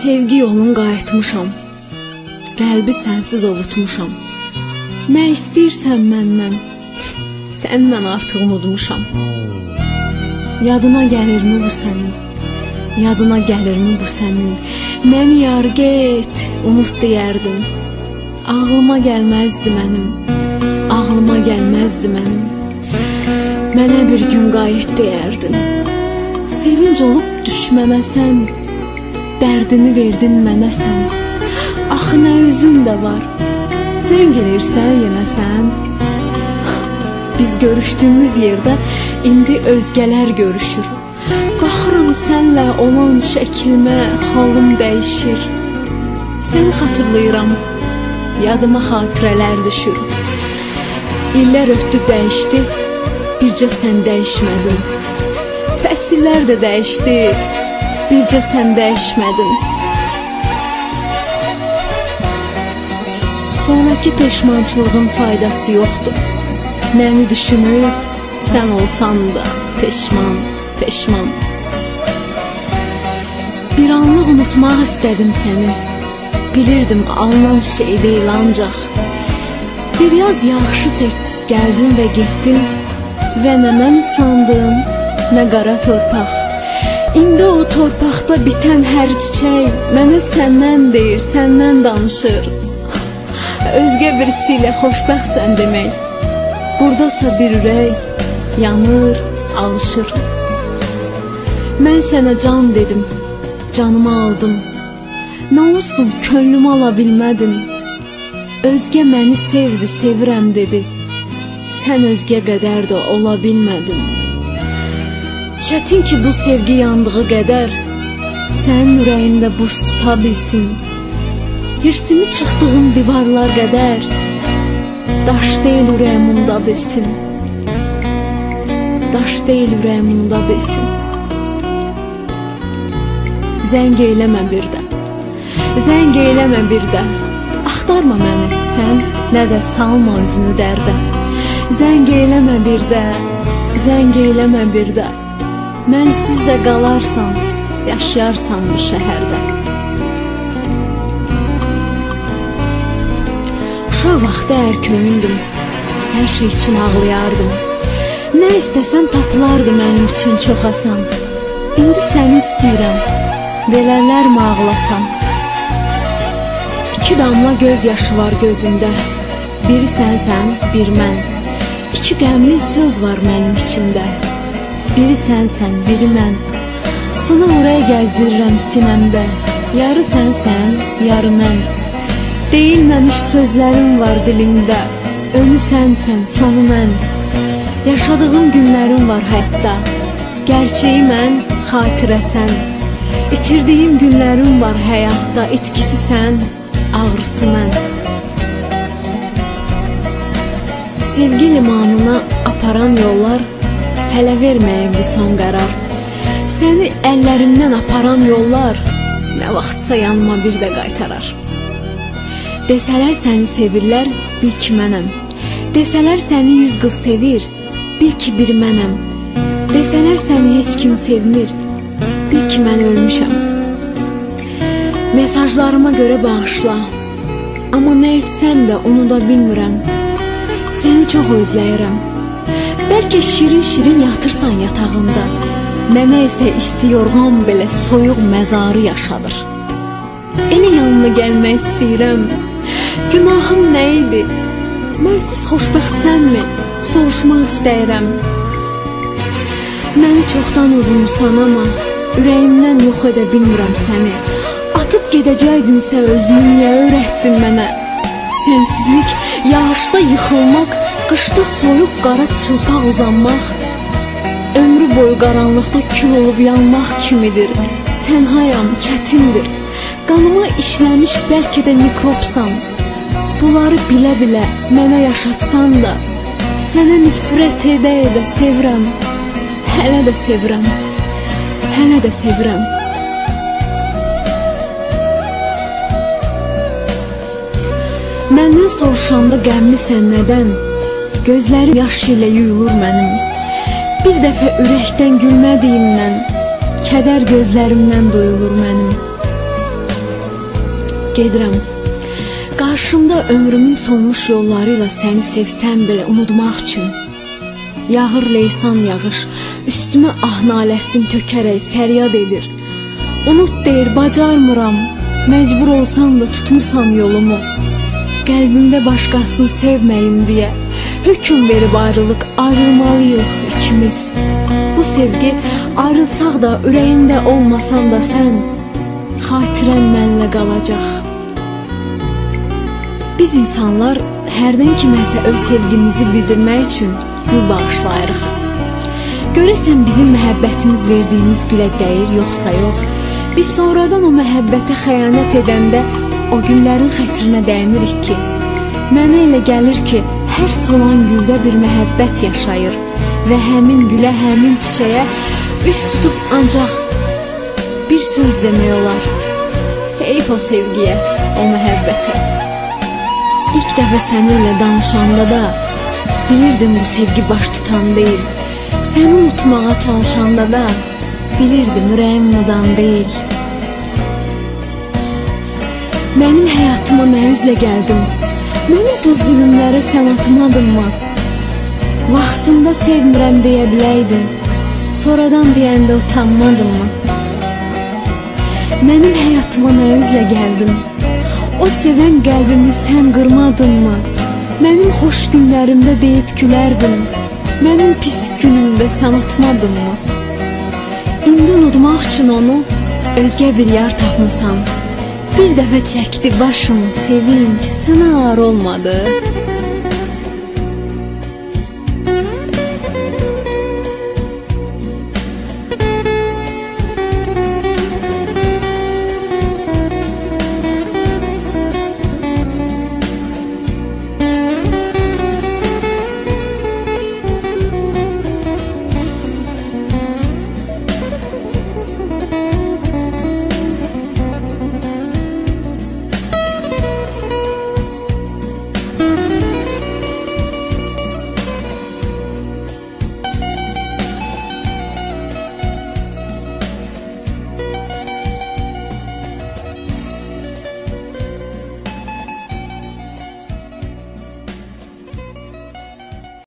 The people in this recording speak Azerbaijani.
Sevgi yolun qayıtmışam. Qəlbi sənsiz ovutmuşam. Nə istəyirsən məndən? Sən mən artıq unutmuşam. Yadına gəlirmi bu sənin? Yadına gəlirmi bu sənin? Məni yar get, unut deyərdin. Ağlıma gəlməzdi mənim. Ağlıma gəlməzdi mənim. Mənə bir gün qayıt deyərdin. Sevinc olub düşmənə sən. Dərdini verdin mənə sən. Axı nə üzün də var. Zəng elirsən yenə sən. Biz görüşdüyümüz yerdə indi özgələr görüşür. Baxıram sənlə olan şəklimə halım dəyişir. Səni xatırlayıram Yadıma xatirələr düşür İllər ötdü dəyişdi Bircə sən dəyişmədin. Fəsillər də dəyişdi. Bircə sən dəyişmədin. Sonraki peşmançılığın faydası yoxdur. Məni düşünüb sən olsan da peşman, peşman. Bir anlıq unutmaq istədim səni Bilirdim alınan şey deyil ancaq Bir yaz yağışı tək gəldin və getdin Və nə mən ıslandım, nə qara torpaq İndi o torpaqda bitən hər çiçək mənə səndən deyir, səndən danışır. Özgə birisi ilə xoşbəxtsən demək. Burdasa bir ürək yanır, alışır. Mən sənə can dedim, canımı aldın. Nə olsun könlümü ala bilmədin. Özgə məni sevdi, sevirəm dedi. Sən özgə qədər də ola bilmədin. Çətin ki bu sevgi yandığı qədər Sənin ürəyində buz tuta bilsin Hirsimi çıxdığım divarlar qədər Daş deyil ürəyim unuda bilsin Daş deyil ürəyim unuda bilsin Zəng eyləmə bir də Zəng eyləmə bir də Axtarma məni sən Nə də salma özünü dərdə Zəng eyləmə bir də Zəng eyləmə bir də Mənsiz də qalarsan, yaşayarsan bu şəhərdə. Uşaq vaxtı ər köyündüm, hər şey üçün ağlayardım. Nə istəsən tapılardı mənim üçün çox asan. İndi səni istəyirəm, verərlərmi ağlasam? İki damla göz yaşı var gözümdə, biri sənsən, bir mən. İki qəmli söz var mənim içimdə. Biri sənsən, biri mən. Sını oraya gəzdirirəm sinəmdə. Yarı sənsən, yarı mən. Deyilməmiş sözlərim var dilimdə. Önü sənsən, sonu mən. Yaşadığım günlərim var həyatda. Gerçeği mən, xatirə sən. İtirdiyim günlərim var həyatda İtkisi sən, ağrısı mən Sevgi limanına aparan yollar hələ verməyimdi son qərar. Səni əllərimdən aparan yollar Nə vaxtsa yanıma bir də qaytarar. Desələr səni sevirlər, bil ki mənəm. Desələr səni yüz qız sevir, bil ki bir mənəm. Desələr səni heç kim sevmir, bil ki mən ölmüşəm Mesajlarıma görə bağışla. Amma nə etsəm də unuda bilmirəm. Səni çox özləyirəm. Bəlkə şirin-şirin yatırsan yatağında. Mənə isə isti yorğan belə soyuq məzarı yaşadır. Elə yanına gəlmək istəyirəm. Günahım nə idi? Mənsiz xoşbəxtsənmi? Soruşmaq istəyirəm. Məni çoxdan udumsan amma Ürəyimdən yox edə bilmirəm səni Atıb gedəcəkdinsə özünü niyə öyrətdin mənə? Sensizlik, yağışda yıxılmaq Qışda soyuq qara çılpaq uzanmaq. Ömrü boyu qaranlıqda kül olub yanmaq kimidir. Tənhayam, çətindir. Qanıma işləmiş bəlkə də mikropsan. Bunları bilə-bilə mənə yaşatsan da Sənə nifrət edə-edə sevirəm. Hələ də sevirəm. Hələ də sevirəm Məndən soruşanda qəmlisən nədən? Gözlərim yaş ilə yuyulur mənim. Bir dəfə ürəkdən gülmədiyimdən, kədər gözlərimdən duyulur mənim. Gedirəm. Qarşımda ömrümün solmuş yolları ilə səni sevsəm belə unutmaq üçün. Yağır leysan yağış, üstümə ah naləsin tökərək fəryad edir. Unut deyir, bacarmıram. Məcbur olsam da tutmusan yolumu. Qəlbimdə başqasını sevməyim deyə hökm verib ayrılıq ayrılmalıyıq ikimiz. Bu sevgi ayrılsaq da ürəyimdə olmasan da sən xatirən mənlə qalacaq. Biz insanlar hərdən kiməsə öz sevgimizi bildirmək üçün gül bağışlayırıq. Görəsən bizim məhəbbətimiz verdiyimiz gülə dəyir yoxsa yox? Biz sonradan o məhəbbətə xəyanət edəndə o günlərin xətrinə dəymirik ki. Mənə elə gəlir ki, hər solan güldə bir məhəbbət yaşayır və həmin gülə, həmin çiçəyə üst tutub ancaq bir söz demək olar. Heyf o sevgiyə, o məhəbbətə. İlk dəfə səninlə danışanda da bilirdim bu sevgi baş tutan deyil. Səni unutmağa çalışanda da bilirdim ürəyim mudan deyil. Mənim həyatıma nə üzlə gəldin? Mənim bu zülmlərə sən atmadınmı? Vaxtında sevmirəm deyə biləydin. Sonradan deyəndə utanmadınmı? Mənim həyatıma nə üzlə gəldin? O sevən qəlbimi sən qırmadınmı? Mənim xoş günlərimdə deyib gülərdin. Mənim pis günümdə sən atmadınmı? İndi unutmaq üçün onu özgə bir yar tapmısan. Bir dəfə çəkdi başın sevinç, sənə ar olmadı.